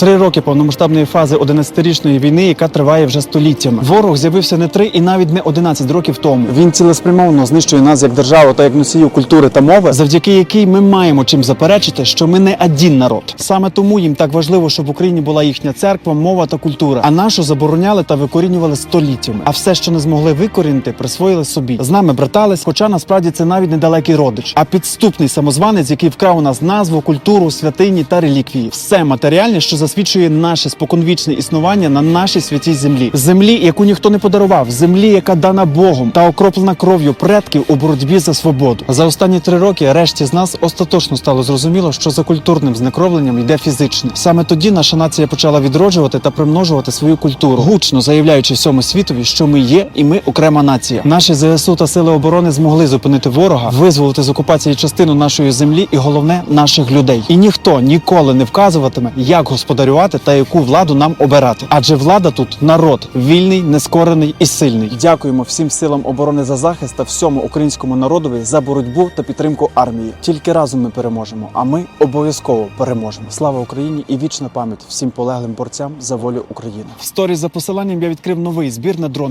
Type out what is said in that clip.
Три роки повномасштабної фази 11-річної війни, яка триває вже століттями. Ворог з'явився не три і навіть не 11 років тому. Він цілеспрямовно знищує нас як державу та як носіїв культури та мови, завдяки якій ми маємо чим заперечити, що ми не один народ. Саме тому їм так важливо, щоб в Україні була їхня церква, мова та культура. А нашу забороняли та викорінювали століттями. А все, що не змогли викорінити, присвоїли собі. З нами братались, хоча насправді це навіть недалекий родич, а підступний самозванець, який вкрав у нас назву, культуру, святині та реліквії. Все матеріальне, що засвідчує наше споконвічне існування на нашій святій землі, землі, яку ніхто не подарував, землі, яка дана Богом та окроплена кров'ю предків у боротьбі за свободу. За останні три роки решті з нас остаточно стало зрозуміло, що за культурним знекровленням йде фізичне. Саме тоді наша нація почала відроджувати та примножувати свою культуру, гучно заявляючи всьому світові, що ми є, і ми окрема нація. Наші ЗСУ та сили оборони змогли зупинити ворога, визволити з окупації частину нашої землі і головне наших людей. І ніхто ніколи не вказуватиме, як господарювати та яку владу нам обирати. Адже влада тут народ вільний, нескорений і сильний. Дякуємо всім силам оборони за захист та всьому українському народові за боротьбу та підтримку армії. Тільки разом ми переможемо. А ми обов'язково переможемо. Слава Україні і вічна пам'ять всім полеглим борцям за волю України. В сторі за посиланням я відкрив новий збір на дрон.